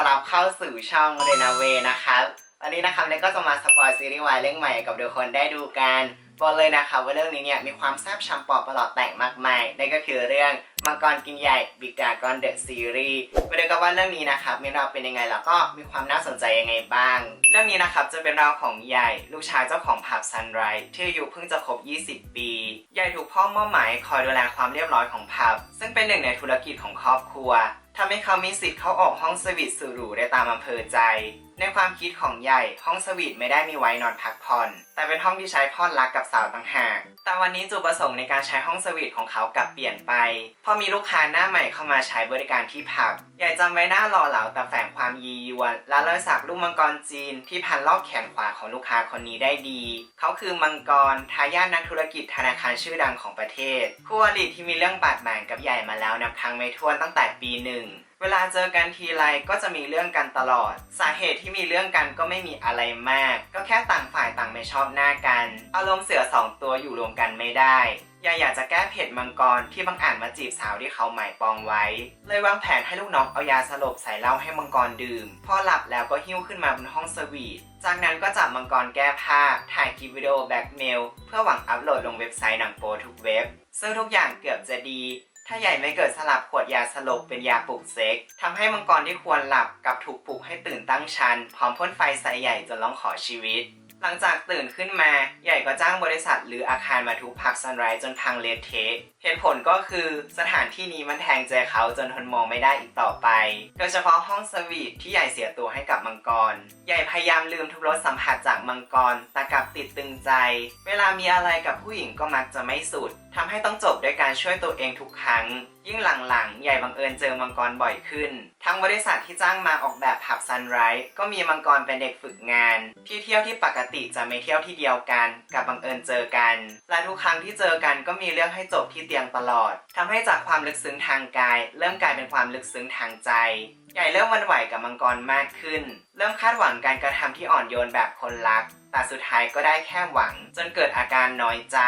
ต้อนรับเข้าสู่ช่องเรนาเวนะครับวันนี้นะครับเนยก็จะมาสปอยซีรีส์วายเรื่องใหม่กับทุกคนได้ดูกันบอกเลยนะครับว่าเรื่องนี้เนี่ยมีความแซ่บชัมปอบประหลอดแต่งมากมายนั่นก็คือเรื่องมังกรกินใหญ่ Big Dragon The Series มาดูกันว่าเรื่องนี้นะครับมีเราวเป็นยังไงแล้วก็มีความน่าสนใจยังไงบ้าง เรื่องนี้นะครับจะเป็นราวของใหญ่ลูกชายเจ้าของผับซันไรท์ที่อายุเพิ่งจะครบ 20 ปี ใหญ่ถูกพ่อมอบหมายคอยดูแลความเรียบร้อยของผับ ซึ่งเป็นหนึ่งในธุรกิจของครอบครัว ทำให้เขามีสิทธิ์เข้าออกห้องสวีทสุดหรูได้ตามอำเภอใจ ในความคิดของใหญ่ห้องสวีทไม่ได้มีไว้นอนพักผ่อน แต่เป็นห้องที่ใช้พอดรักกับสาวต่างหาก แต่วันนี้จุดประสงค์ในการใช้ห้องสวีทของเขากลับเปลี่ยนไปพราะมีลูกค้าหน้าใหม่เข้ามาใช้บริการที่ผับ ใหญ่จำไว้หน้าหล่อเหลาแต่แฝงความยียวน และรอยสักรูปมังกรจีน ที่พันรอบแขนขวาของลูกค้าคนนี้ได้ดี เขาคือมังกรทายาทนักธุรกิจธนาคารชื่อดังของประเทศ คู่อริที่มีเรื่องบาดหมางกับใหญ่มาแล้วนับครั้งไม่ถ้วนตั้งแต่ปีหนึ่ง เวลาเจอกันทีไรก็จะมีเรื่องกันตลอด สาเหตุที่มีเรื่องกันก็ไม่มีอะไรมาก ก็แค่ต่างฝ่ายต่างไม่ชอบหน้ากัน อารมณ์เสือสองตัวอยู่รวมกันไม่ได้ยายอยากจะแก้เผ็ดมังกรที่บังอาจมาจีบสาวที่เขาหมายปองไว้ เลยวางแผนให้ลูกน้องเอายาสลบใส่เหล้าให้มังกรดื่ม พอหลับแล้วก็หิ้วขึ้นมาบนห้องสวีท จากนั้นก็จับมังกรแก้ผ้า ถ่ายคลิปวิดีโอแบ็กเมล เพื่อหวังอัพโหลดลงเว็บไซต์หนังโป๊ทุกเว็บ ซึ่งทุกอย่างเกือบจะดี ถ้าใหญ่ไม่เกิดสลับขวดยาสลบเป็นยาปลุกเซ็กทำให้มังกรที่ควรหลับกับถูกปลุกให้ตื่นตั้งชัน พร้อมพ่นไฟใส่ใหญ่จนร้องขอชีวิต หลังจากตื่นขึ้นมาใหญ่ก็จ้างบริษัทหรืออาคารมาทุบผักซันไรส์จนพังเละเทะเหตุผลก็คือสถานที่นี้มันแทงใจเขาจนทนมองไม่ได้อีกต่อไป โดยเฉพาะห้องสวีทที่ใหญ่เสียตัวให้กับมังกร ใหญ่พยายามลืมทุกรสสัมผัสจากมังกร แต่กลับติดตึงใจ เวลามีอะไรกับผู้หญิงก็มักจะไม่สุดทำให้ต้องจบด้วยการช่วยตัวเองทุกครั้ง ยิ่งหลังๆ ใหญ่บังเอิญเจอมังกรบ่อยขึ้น ทั้งบริษัทที่จ้างมาออกแบบผับซันไรส์ก็มีมังกรเป็นเด็กฝึกงาน ที่เที่ยวที่ปกติจะไม่เที่ยวที่เดียวกัน กับบังเอิญเจอกัน และทุกครั้งที่เจอกันก็มีเรื่องให้จบที่เตียงตลอดทำให้จากความลึกซึ้งทางกาย เริ่มกลายเป็นความลึกซึ้งทางใจใหญ่เริ่มวันไหวกับมังกรมากขึ้น เริ่มคาดหวังการกระทำที่อ่อนโยนแบบคนรัก แต่สุดท้ายก็ได้แค่หวัง จนเกิดอาการน้อยใจ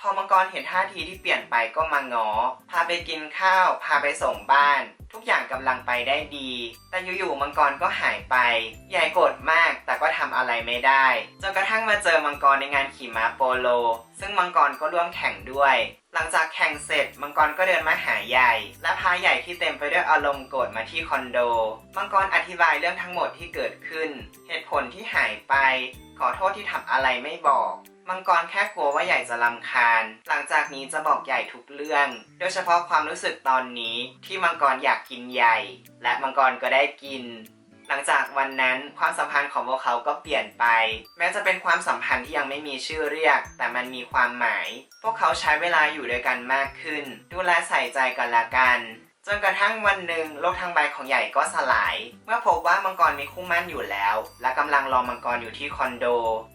พอมังกรเห็นท่าทีที่เปลี่ยนไปก็มางอพาไปกินข้าว พาไปส่งบ้าน ทุกอย่างกำลังไปได้ดี แต่อยู่ๆมังกรก็หายไปใหญ่โกรธมากแต่ก็ทำอะไรไม่ได้จนกระทั่งมาเจอมังกรในงานขี่ม้าโปโล ซึ่งมังกรก็ร่วมแข่งด้วย หลังจากแข่งเสร็จ มังกรก็เดินมาหาใหญ่ และพาใหญ่ที่เต็มไปด้วยอารมณ์โกรธมาที่คอนโด มังกรอธิบายเรื่องทั้งหมดที่เกิดขึ้น เหตุผลที่หายไป ขอโทษที่ทำอะไรไม่บอก มังกรแค่กลัวว่าใหญ่จะลำคาญ หลังจากนี้จะบอกใหญ่ทุกเรื่อง โดยเฉพาะความรู้สึกตอนนี้ที่มังกรอยากกินใหญ่ และมังกรก็ได้กิน หลังจากวันนั้นความสัมพันธ์ของพวกเขาก็เปลี่ยนไป แม้จะเป็นความสัมพันธ์ที่ยังไม่มีชื่อเรียก แต่มันมีความหมาย พวกเขาใช้เวลาอยู่ด้วยกันมากขึ้น ดูแลใส่ใจกันละกัน จนกระทั่งวันหนึ่งโลกทางใบของใหญ่ก็สลาย เมื่อพบว่ามังกรมีคู่มั่นอยู่แล้ว และกำลังรอมังกรอยู่ที่คอนโด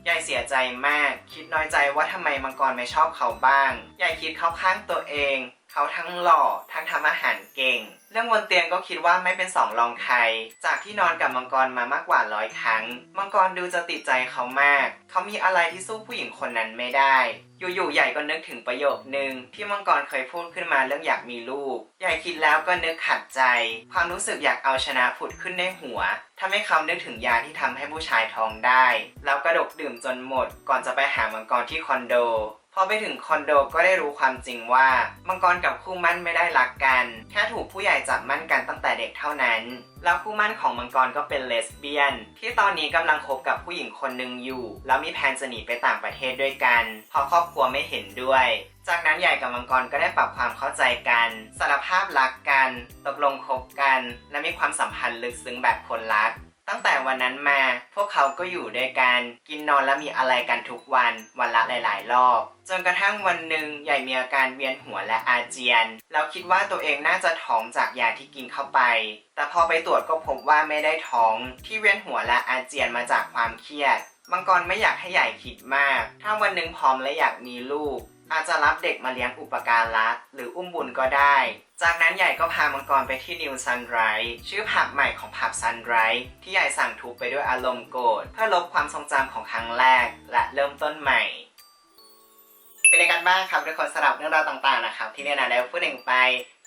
ใหญ่เสียใจมาก คิดน้อยใจว่าทำไมมังกรไม่ชอบเขาบ้าง ใหญ่คิดเข้าข้างตัวเอง เขาทั้งหล่อทั้งทำอาหารเก่ง เรื่องบนเตียงก็คิดว่าไม่เป็นสองรองใคร จากที่นอนกับมังกรมามากกว่าร้อยครั้ง มังกรดูจะติดใจเขามาก เขามีอะไรที่สู้ผู้หญิงคนนั้นไม่ได้ อยู่ๆใหญ่ก็นึกถึงประโยคนึง ที่มังกรเคยพูดขึ้นมาเรื่องอยากมีลูก ใหญ่คิดแล้วก็นึกขัดใจ ความรู้สึกอยากเอาชนะผุดขึ้นในหัวทำให้เขานึกถึงยาที่ทำให้ผู้ชายท้องได้ แล้วกระดกดื่มจนหมด ก่อนจะไปหามังกรที่คอนโด พอไปถึงคอนโดก็ได้รู้ความจริงว่า มังกรกับคู่มั่นไม่ได้รักกันแค่ถูกผู้ใหญ่จับมั่นกันตั้งแต่เด็กเท่านั้น แล้วคู่มั่นของมังกรก็เป็นเลสเบี้ยน ที่ตอนนี้กำลังคบกับผู้หญิงคนหนึ่งอยู่ แล้วมีแผนจะหนีไปต่างประเทศด้วยกันเพราะครอบครัวไม่เห็นด้วย จากนั้นใหญ่กับมังกรก็ได้ปรับความเข้าใจกันสารภาพรักกัน ตกลงคบกัน และมีความสัมพันธ์ลึกซึ้งแบบคนรัก ตั้งแต่วันนั้นมา พวกเขาก็อยู่ด้วยกันกินนอนและมีอะไรกันทุกวันวันละหลาย ๆ รอบ จนกระทั่งวันหนึ่งใหญ่มีอาการเวียนหัวและอาเจียน แล้วคิดว่าตัวเองน่าจะท้องจากยาที่กินเข้าไป แต่พอไปตรวจก็พบว่าไม่ได้ท้องที่เวียนหัวและอาเจียนมาจากความเครียดมังกรไม่อยากให้ใหญ่คิดมาก ถ้าวันหนึ่งพร้อมและอยากมีลูก อาจจะรับเด็กมาเลี้ยงอุปการะหรืออุ้มบุญก็ได้ จากนั้นใหญ่ก็พามังกรไปที่นิวซันไรส์ชื่อผับใหม่ของผับซันไรส์ที่ใหญ่สั่งทุบไปด้วยอารมณ์โกรธเพื่อลบความทรงจำของครั้งแรก และเริ่มต้นใหม่ เป็นยังไงกันบ้างครับทุกคนสำหรับเรื่องราวต่างๆนะครับที่เนี่ยนะได้พูดถึงไป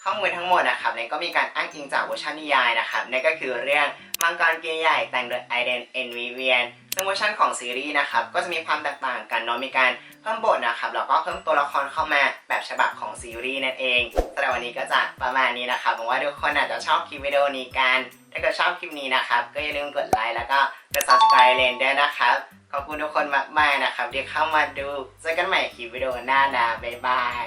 ข้อมูลทั้งหมดนะครับเนี่ยก็มีการอ้างอิงจากเวอร์ชันนิยายนะครับนั่นก็คือเรื่องมังกรเกียร์ใหญ่แต่งโดยไอเดนเอ็นวีเวียน ซึ่งเวอร์ชันของซีรีส์นะครับก็จะมีความแตกต่างกันเนาะมีการเพิ่มบทนะครับแล้วก็เพิ่มตัวละครเข้ามาแบบฉบับของซีรีส์นั่นเองสำหรับวันนี้ก็จะประมาณนี้นะครับหวังว่าทุกคนอาจจะชอบคลิปวิดีโอนี้กัน ถ้าเกิดชอบคลิปนี้นะครับก็อย่าลืมกดไลค์แล้วก็กด subscribe เลนด้วยนะครับขอบคุณทุกคนมากๆนะครับที่เข้ามาดูเจอกันใหม่คลิปวิดีโอหน้านะบ๊ายบาย